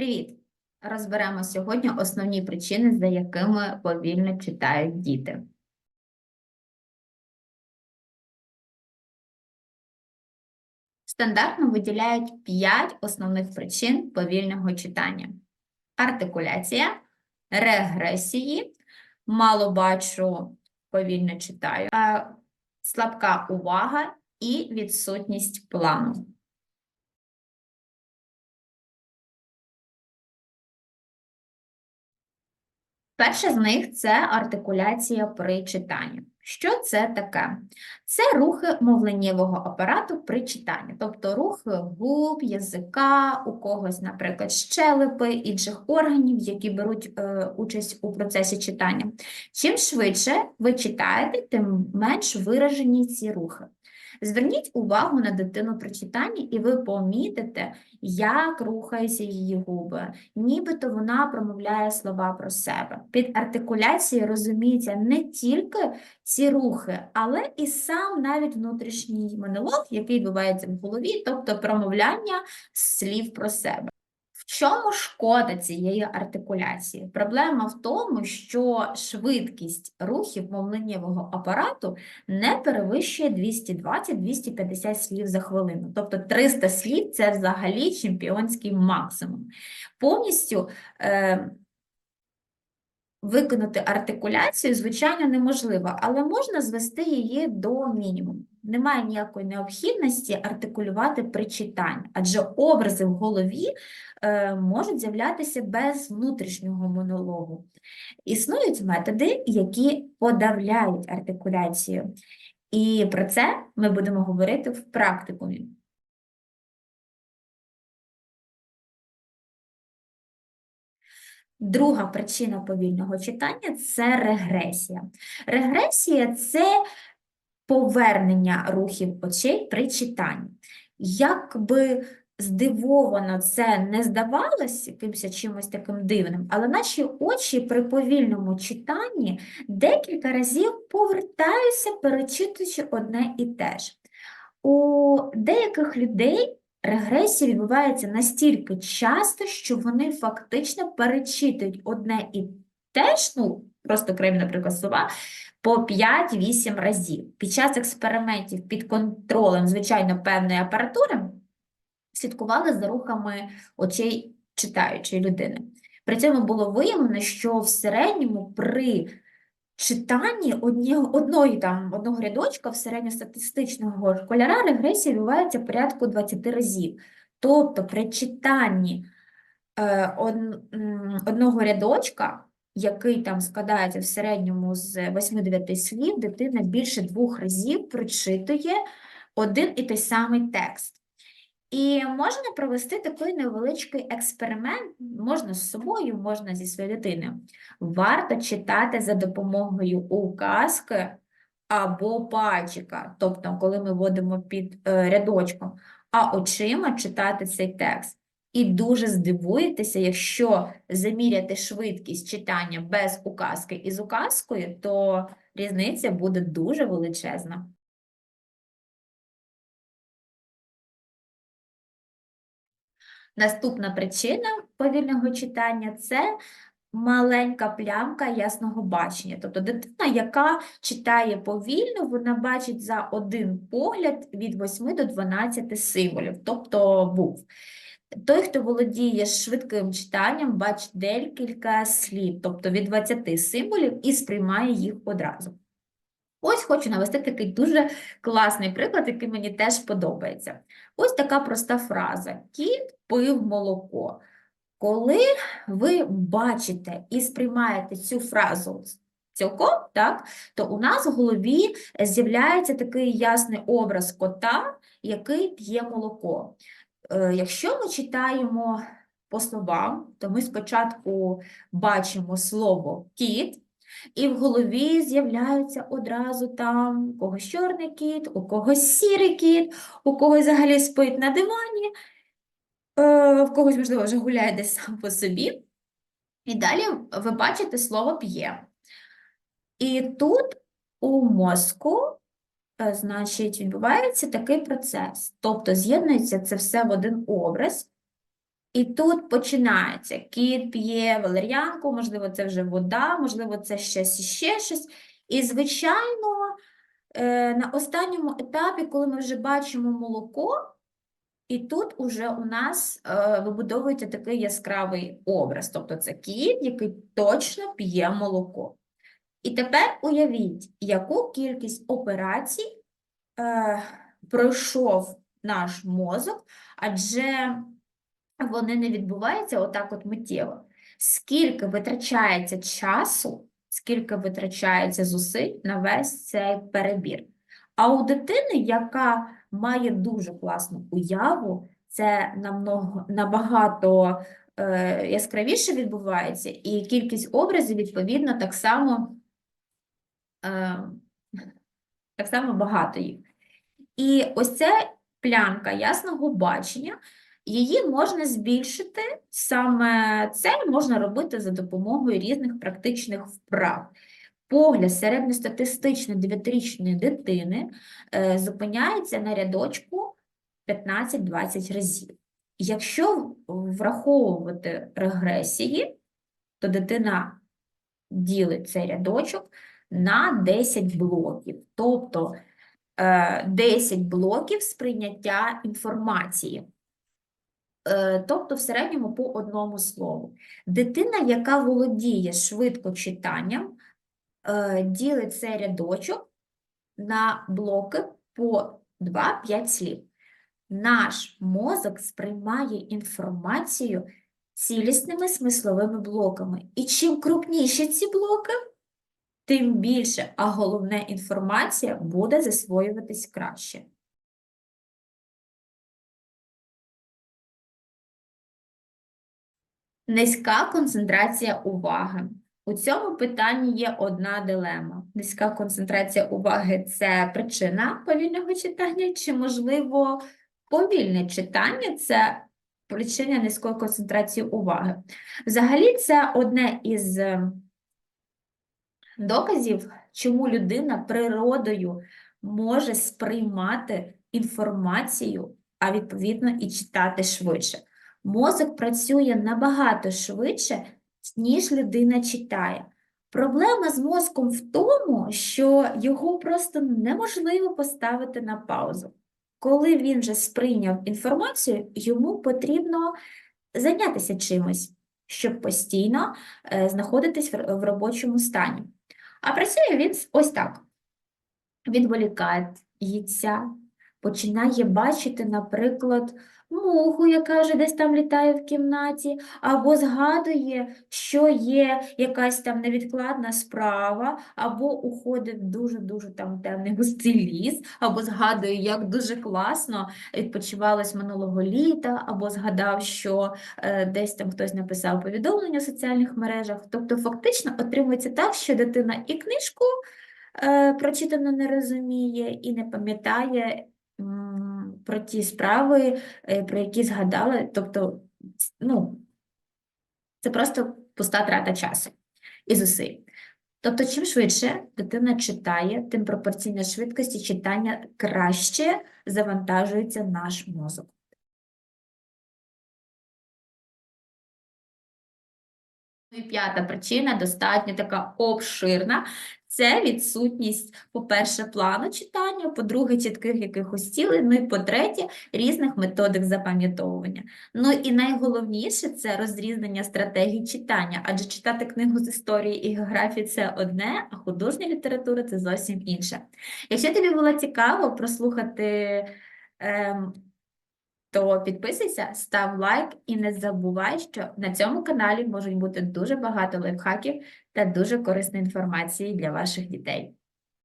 Привіт! Розберемо сьогодні основні причини, за якими повільно читають діти. Стандартно виділяють 5 основних причин повільного читання: артикуляція, регресії, мало бачу, повільно читаю, е, слабка увага і відсутність плану. Перше з них це артикуляція при читанні. Що це таке? Це рухи мовленнєвого апарату при читанні, тобто рухи губ, язика, у когось, наприклад, щелепи, інших органів, які беруть е, участь у процесі читання. Чим швидше ви читаєте, тим менш виражені ці рухи. Зверніть увагу на дитину при читанні, і ви помітите, як рухаються її губи, нібито вона промовляє слова про себе. Під артикуляцією розуміється не тільки ці рухи, але і сам навіть внутрішній монолог, який відбувається в голові, тобто промовляння слів про себе. В чому шкода цієї артикуляції? Проблема в тому, що швидкість рухів мовленнєвого апарату не перевищує 220-250 слів за хвилину. Тобто 300 слів це взагалі чемпіонський максимум. Повністю е, виконати артикуляцію, звичайно, неможливо, але можна звести її до мінімуму. Немає ніякої необхідності артикулювати при читанні, адже образи в голові е, можуть з'являтися без внутрішнього монологу. Існують методи, які подавляють артикуляцію. І про це ми будемо говорити в практикумі. Друга причина повільного читання це регресія. Регресія це повернення рухів очей при читанні. Якби здивовано це не здавалось якимось чимось таким дивним, але наші очі при повільному читанні декілька разів повертаються, перечитуючи одне і те ж. У деяких людей регресія відбувається настільки часто, що вони фактично перечитують одне і те ж, ну, просто окремі, наприклад, слова, по 5-8 разів. Під час експериментів під контролем, звичайно, певної апаратури слідкували за рухами очей читаючої людини. При цьому було виявлено, що в середньому при читанні одні, одної, там, одного рядочка в середньостатистичного школяра регресія відбувається порядку 20 разів. Тобто при читанні е, од, одного рядочка, який там складається в середньому з 8-9 слів, дитина більше двох разів прочитує один і той самий текст. І можна провести такий невеличкий експеримент, можна з собою, можна зі своєю дитиною. Варто читати за допомогою указки або пальчика, тобто, коли ми вводимо під е, рядочком, а очима читати цей текст. І дуже здивуєтеся, якщо заміряти швидкість читання без указки і з указкою, то різниця буде дуже величезна. Наступна причина повільного читання це маленька плямка ясного бачення. Тобто дитина, яка читає повільно, вона бачить за один погляд від 8 до 12 символів, тобто був. Той, хто володіє швидким читанням, бачить декілька слів, тобто від 20 символів, і сприймає їх одразу. Ось хочу навести такий дуже класний приклад, який мені теж подобається. Ось така проста фраза: Кіт пив молоко. Коли ви бачите і сприймаєте цю фразу цілком, так, то у нас в голові з'являється такий ясний образ кота, який п'є молоко. Е, якщо ми читаємо по словам, то ми спочатку бачимо слово кіт. І в голові з'являються одразу там у когось чорний кіт, у когось сірий кіт, у когось взагалі спить на дивані, е, в когось, можливо, вже гуляє десь сам по собі. І далі ви бачите слово п'є. І тут у мозку, е, значить, відбувається такий процес. Тобто з'єднується це все в один образ. І тут починається. Кіт п'є валер'янку, можливо, це вже вода, можливо, це щось іще щось. І, звичайно, е, на останньому етапі, коли ми вже бачимо молоко, і тут уже у нас е, вибудовується такий яскравий образ. Тобто це кіт, який точно п'є молоко. І тепер уявіть, яку кількість операцій е, пройшов наш мозок, адже вони не відбуваються отак от миттєво. Скільки витрачається часу, скільки витрачається зусиль на весь цей перебір. А у дитини, яка має дуже класну уяву, це намного, набагато е, яскравіше відбувається, і кількість образів, відповідно, так само, е, так само багато їх. І ось ця плянка ясного бачення, її можна збільшити, саме це можна робити за допомогою різних практичних вправ. Погляд середньостатистичної 9-річної дитини е, зупиняється на рядочку 15-20 разів. Якщо враховувати регресії, то дитина ділить цей рядочок на 10 блоків. Тобто е, 10 блоків сприйняття інформації. Е, Тобто в середньому по одному слову. Дитина, яка володіє швидко читанням, е, ділить цей рядочок на блоки по 2-5 слів. Наш мозок сприймає інформацію цілісними смисловими блоками. І чим крупніші ці блоки, тим більше, а головне, інформація буде засвоюватись краще. Низька концентрація уваги. У цьому питанні є одна дилема. Низька концентрація уваги – це причина повільного читання, чи, можливо, повільне читання – це причина низької концентрації уваги. Взагалі, це одне із е, доказів, чому людина природою може сприймати інформацію, а відповідно і читати швидше. Мозок працює набагато швидше, ніж людина читає. Проблема з мозком в тому, що його просто неможливо поставити на паузу. Коли він вже сприйняв інформацію, йому потрібно зайнятися чимось, щоб постійно е, знаходитись в, в робочому стані. А працює він ось так. Відволікається, починає бачити, наприклад, муху, яка вже десь там літає в кімнаті, або згадує, що є якась там невідкладна справа, або уходить дуже-дуже там темний густий ліс, або згадує, як дуже класно відпочивалось минулого літа, або згадав, що е, десь там хтось написав повідомлення в соціальних мережах. Тобто, фактично отримується так, що дитина і книжку е, прочитано не розуміє, і не пам'ятає про ті справи, е, про які згадала. Тобто, ну, це просто пуста трата часу і зусиль. Тобто, чим швидше дитина читає, тим пропорційно швидкості читання краще завантажується наш мозок. Ну І п'ята причина достатньо така обширна. Це відсутність, по-перше, плану читання, по-друге, чітких якихось цілей, ну і по-третє, різних методик запам'ятовування. Ну і найголовніше це розрізнення стратегій читання, адже читати книгу з історії і географії це одне, а художня література це зовсім інше. Якщо тобі було цікаво прослухати. Ем, то підписуйся, став лайк і не забувай, що на цьому каналі можуть бути дуже багато лайфхаків та дуже корисної інформації для ваших дітей.